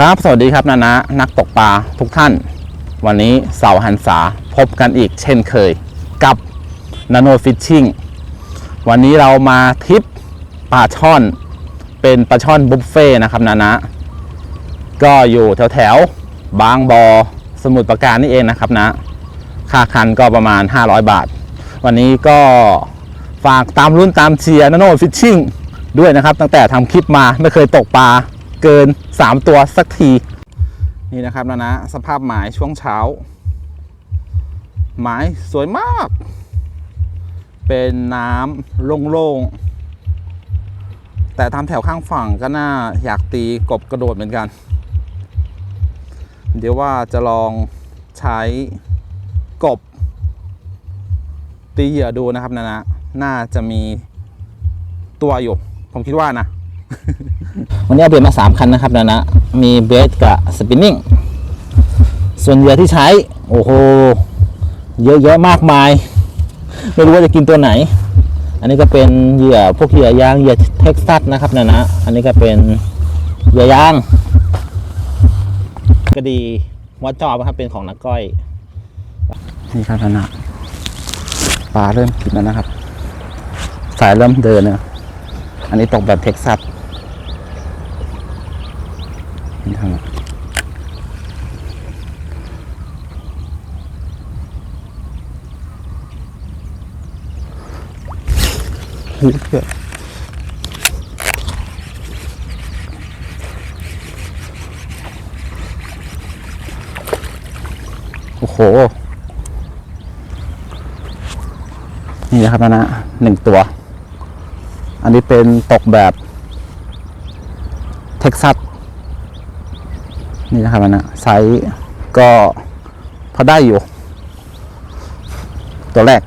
ครับ สวัสดีครับนานะนักตกปลาทุกท่าน วันนี้เสาร์หันษาพบกันอีกเช่นเคยกับนาโนฟิชชิ่งวันนี้เรามาทิปปลาช่อน เป็นปลาช่อนบุฟเฟ่นะครับนานะก็อยู่แถวแถวบางบอสมุทรปราการนี่เองนะครับนะ ค่าคันก็ประมาณ 500 บาท วันนี้ก็ฝากตามรุ่นตามเชียร์นาโนฟิชชิ่งด้วยนะครับ ตั้งแต่ทำคลิปมาไม่เคยตกปลา เกิน 3 ตัวสักที นี่นะครับนะนะ สภาพหมายช่วงเช้า หมายสวยมาก เป็นน้ำโล่งๆ แต่ทำแถวข้างฝั่งก็น่าอยากตีกบกระโดดเหมือนกัน เดี๋ยวว่าจะลองใช้กบ ตีเหยื่อดูนะครับนะนะ น่าจะมีตัวอยู่ ผมคิดว่านะ วันนี้เอาเบสมา3คันนะครับนะนะ มีเบสกับสปินนิ่ง ส่วนเหยื่อที่ใช้ โอ้โห เยอะแยะมากมาย ไม่รู้ว่าจะกินตัวไหน อันนี้ก็เป็นเหยื่อพวกเหยื่อยางเหยื่อเท็กซัสนะครับนะนะ อันนี้ก็เป็นเหยื่อยางก็ดีวัดจอบนะครับเป็นของนักก้อย นี่ครับนะนะปลาเริ่มกินแล้วนะครับ สายเริ่มเดินเนี่ยอันนี้ตกแบบเท็กซัส นี่ครับเฮ้ยเพื่อนโอ้โห นี่นะครับนะนะหนึ่งตัว อันนี้เป็นตกแบบ เท็กซัส นี่นะครับนะนะไซส์ก็พอได้อยู่ ตัวแรก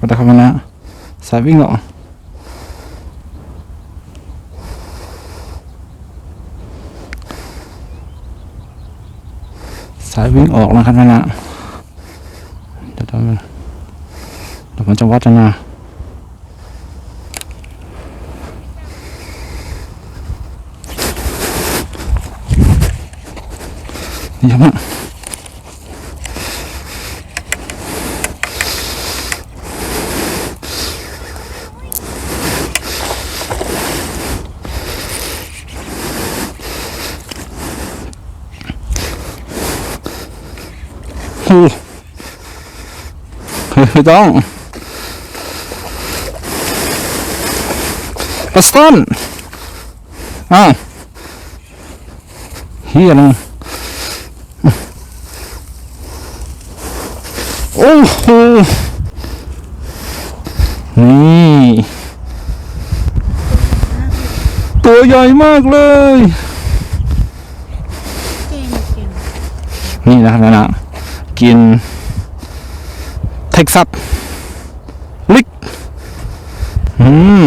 ก็ได้ครับนะสายวิ่งเหรอสายวิ่งออกนะครับนะเดี๋ยวทำเดี๋ยวผมจะวัดนะนี่ครับ ไม่ต้องปัสตันอ้าวเฮียนะโอ้โหนี่ตัวใหญ่มากเลยเก่งเก่งนี่นะครับนะนะ กินเท็กซัสลิกอืม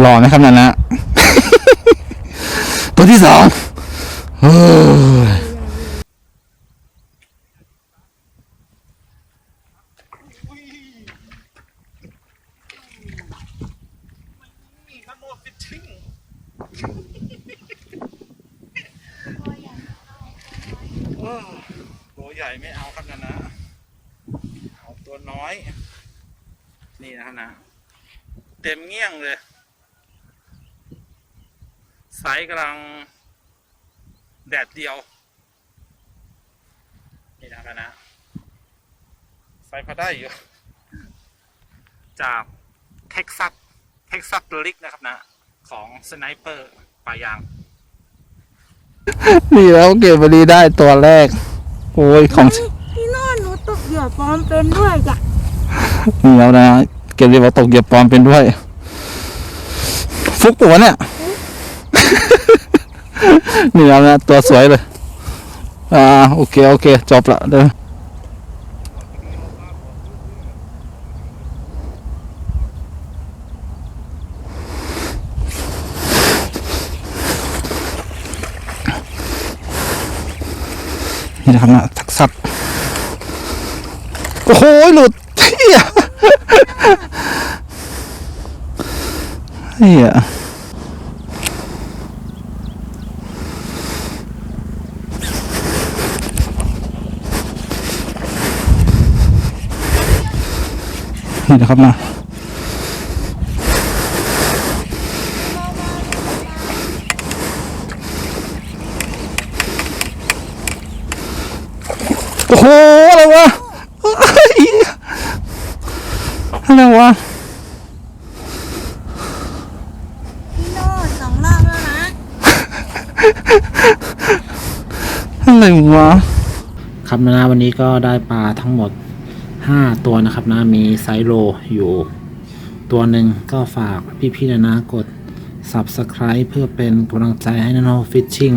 หล่อไหมครับนั่นนะตัวที่สองเฮ้ยตัวให ญ่ไม่เอาครับนะนะ เอาตัวน้อย นี่นะครับนะ เต็มเงี้ยงเลยไซส์กำลัง แดดเดียว นี่นะครับนะไซส์พอได้อยู่ จากเท็กซัส เท็กซัสลิกนะครับนะ ของสไนเปอร์ปลายาง นี่แล้วเก็บบรีได้ตัวแรก โอ้ยของพี่โน่นหนูตกเหยื่อปลอมเป็นด้วยจ้ะนี่แล้วนะเก็บเรียกว่าตกเหยียบปลอมเป็นด้วย ฟุกตัวะเนี่ย นี่แล้วนะตัวสวยเลย อ่าโอเคโอเคจบละเด้อ นี่นะครับนะสักสักโอ้โหหลุดเฮียเฮียนี่นะครับนะ โอ้โหอะไรวะเฮ้ยอะไรวะพี่โน่สองรอบแล้วนะอะไรวะครับนะวันนี้ก็ได้ปลาทั้งหมด 5 ตัวนะครับนะมีไซส์โลอยู่ ตัวหนึ่งก็ฝากพี่ๆนะนะกด Subscribe เพื่อเป็นกำลังใจให้นาโนฟิชชิ่ง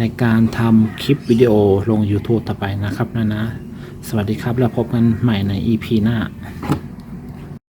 ในการทำคลิปวิดีโอลง YouTube ต่อไปนะครับนะนะ สวัสดีครับแล้วพบกันใหม่ใน EP หน้า